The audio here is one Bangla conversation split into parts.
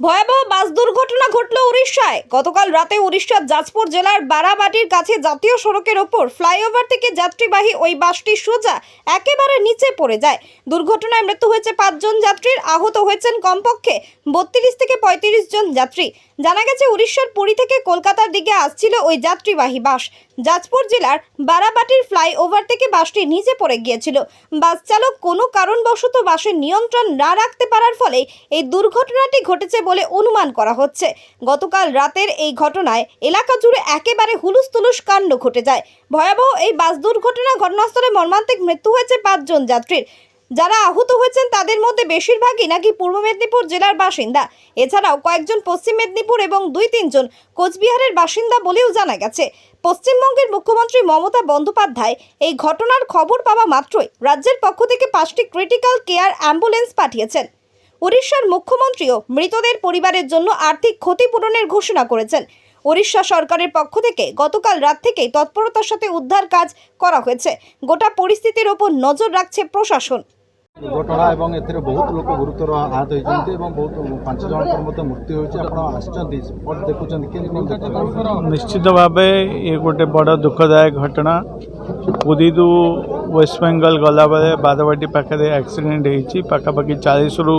ভয়াবহ বাস দুর্ঘটনা ঘটল উড়িষ্যায়। গতকাল রাতে উড়িষ্যার যাজপুর জেলার বারাবাটির কাছে জাতীয় সড়কের ওপর ফ্লাইওভার থেকে যাত্রীবাহী ওই বাসটি সোজা একেবারে নিচে পড়ে যায়। দুর্ঘটনায় মৃত্যু হয়েছে পাঁচজন যাত্রীর, আহত হয়েছেন কমপক্ষে বত্রিশ থেকে পঁয়ত্রিশ জন যাত্রী। জানা গেছে, উড়িষ্যার পুরী থেকে কলকাতার দিকে আসছিল ওই যাত্রীবাহী বাস। জাজপুর জেলার বারাবাটির ফ্লাইওভার থেকে বাসটি নিচে পড়ে গিয়েছিল। বাস চালক কোনো কারণবশত বাসের নিয়ন্ত্রণ না রাখতে পারার ফলে এই দুর্ঘটনাটি ঘটেছে বলে অনুমান করা হচ্ছে। গতকাল রাতের এই ঘটনায় এলাকা জুড়ে একেবারে হুলুস তুলুস কাণ্ড ঘটে যায়। ভয়াবহ এই বাস দুর্ঘটনা ঘটনাস্থলে মর্মান্তিক মৃত্যু হয়েছে পাঁচজন যাত্রীর। যারা আহত হয়েছেন, তাদের মধ্যে বেশিরভাগই নাকি পূর্ব মেদিনীপুর জেলার বাসিন্দা। এছাড়াও কয়েকজন পশ্চিম মেদিনীপুর এবং দুই তিনজন কোচবিহারের বাসিন্দা বলেও জানা গেছে। পশ্চিমবঙ্গের মুখ্যমন্ত্রী মমতা বন্দ্যোপাধ্যায় এই ঘটনার খবর পাওয়া মাত্রই রাজ্যের পক্ষ থেকে পাঁচটি ক্রিটিক্যাল কেয়ার অ্যাম্বুলেন্স পাঠিয়েছেন। উড়িষ্যার মুখ্যমন্ত্রীও মৃতদের পরিবারের জন্য আর্থিক ক্ষতিপূরণের ঘোষণা করেছেন। উড়িষ্যা সরকারের পক্ষ থেকে গতকাল রাত থেকেই তৎপরতার সাথে উদ্ধার কাজ করা হয়েছে। গোটা পরিস্থিতির ওপর নজর রাখছে প্রশাসন। ଦୁର୍ଘଟଣା ଏବଂ ଏଥିରେ ବହୁତ ଲୋକ ଗୁରୁତର ଆହତ ହୋଇଛନ୍ତି ଏବଂ ବହୁତ ପାଞ୍ଚ ଜଣଙ୍କର ମଧ୍ୟ ମୃତ୍ୟୁ ହୋଇଛି ଆପଣ ଆସିଛନ୍ତି ସ୍ପଟ୍ ଦେଖୁଛନ୍ତି କେମିତି କ'ଣ ଦେଖୁଛନ୍ତି ନିଶ୍ଚିତ ଭାବେ ଇଏ ଗୋଟେ ବଡ଼ ଦୁଃଖଦାୟକ ଘଟଣା ପୁରୀରୁ ୱେଷ୍ଟବେଙ୍ଗଲ ଗଲାବେଳେ ବାରବାଟୀ ପାଖରେ ଆକ୍ସିଡେଣ୍ଟ ହେଇଛି ପାଖାପାଖି ଚାଳିଶରୁ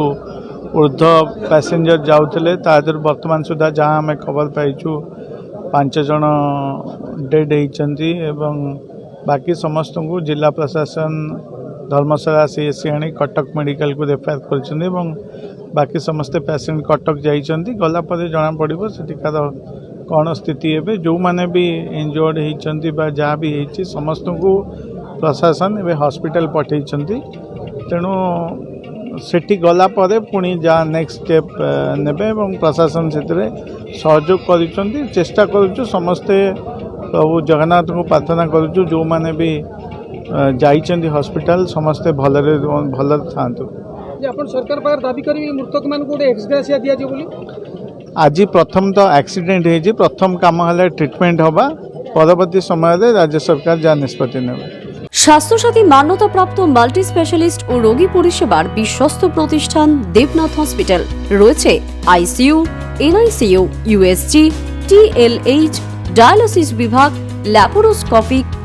ଉର୍ଦ୍ଧ୍ୱ ପ୍ୟାସେଞ୍ଜର ଯାଉଥିଲେ ତା ଦେହରୁ ବର୍ତ୍ତମାନ ସୁଦ୍ଧା ଯାହା ଆମେ ଖବର ପାଇଛୁ ପାଞ୍ଚ ଜଣ ଡେଡ୍ ହେଇଛନ୍ତି ଏବଂ ବାକି ସମସ୍ତଙ୍କୁ ଜିଲ୍ଲା ପ୍ରଶାସନ धर्मशाला सी एस आनी कटक मेडिकल को रेफर कर बाकी समस्ते पेसेंट कटक जा गला जना पड़ से कौन स्थित एवं जो मैंने भी इंजोर्ड होती जहाँ भी हो समस्त को प्रशासन एवं हस्पिटाल पठाई तेणु से गला पी जा नेक्स्ट स्टेप ने प्रशासन से सहयोग कर चेस्टा करते प्रभु जगन्नाथ को प्रार्थना करो मैंने भी କରୁଛୁ ଯେଉଁମାନେ ବି ଅ, ଯାଇଛନ୍ତି ହସ୍ପିଟାଲ ସମସ୍ତେ ଭଲରେ ରୁହ- ଭଲରେ ଥାଆନ୍ତୁ ଯେ ଆପଣ ସରକାର ପାଖରେ ଦାବି କରିବେ ମୃତକମାନଙ୍କୁ ଗୋଟେ ଏକ୍ସଗ୍ରେସିଆ ଦିଆଯିବ ବୋଲି ଆଜି ପ୍ରଥମ ତ ଆକ୍ସିଡେଣ୍ଟ ହେଇଛି ପ୍ରଥମ କାମ ହେଲା ଟ୍ରିଟମେଣ୍ଟ ହେବା ପରବର୍ତ୍ତୀ ସମୟରେ ରାଜ୍ୟ ସରକାର ଯାହା নিষ্পত্তি নেবে স্বাস্থ্যসাথী মান্যতাপ্রাপ্ত মাল্টি স্পেশালিস্ট ও রোগী পরিষেবার বিশ্বস্ত প্রতিষ্ঠান দেবনাথ হসপিটাল রয়েছে ICU NICU USG TLH dialysis বিভাগ ল্যাপারোস্কোপিক